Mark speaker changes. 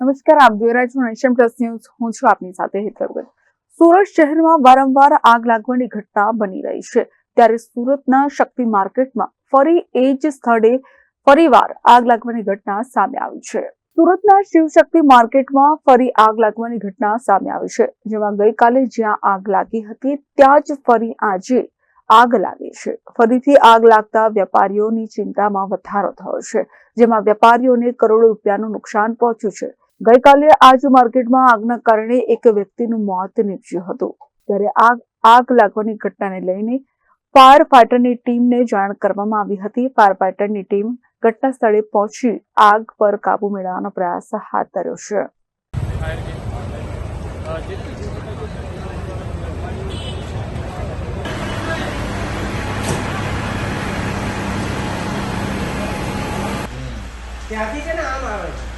Speaker 1: નમસ્કાર, આપ જોઈ રહ્યા છો નેશન પ્લસ ન્યૂઝ. હું છું આપની સાથે હેતલ સુરત શહેરમાં વારંવાર આગ લાગવાની ઘટના બની રહી છે. ત્યારે સુરતના શક્તિ માર્કેટમાં ફરી એ જ સ્થળે ફરીવાર આગ લાગવાની ઘટના સામે આવી છે. સુરતના શિવશક્તિ માર્કેટમાં ફરી આગ લાગવાની ઘટના સામે આવી છે. જેમાં ગઈકાલે જ્યાં આગ લાગી હતી, ત્યાં જ ફરી આજે આગ લાગી છે. ફરીથી આગ લાગતા વેપારીઓની ચિંતામાં વધારો થયો છે. જેમાં વેપારીઓને કરોડો રૂપિયાનું નુકસાન પહોંચ્યું છે. ગઈકાલે આજ માર્કેટમાં આગના કારણે એક વ્યક્તિનું મોત નીપજ્યું હતું. ત્યારે આગ આગ લાગવાની ઘટનાને લઈને ફાયર ફાઈટરની ટીમને જાણ કરવામાં આવી હતી. ફાયર ફાઈટરની ટીમ ઘટના સ્થળે પહોંચી આગ પર કાબુ મેળવવાનો પ્રયાસ હાથ ધર્યો છે.
Speaker 2: ત્યાંથી છે ને આમ આવે છે?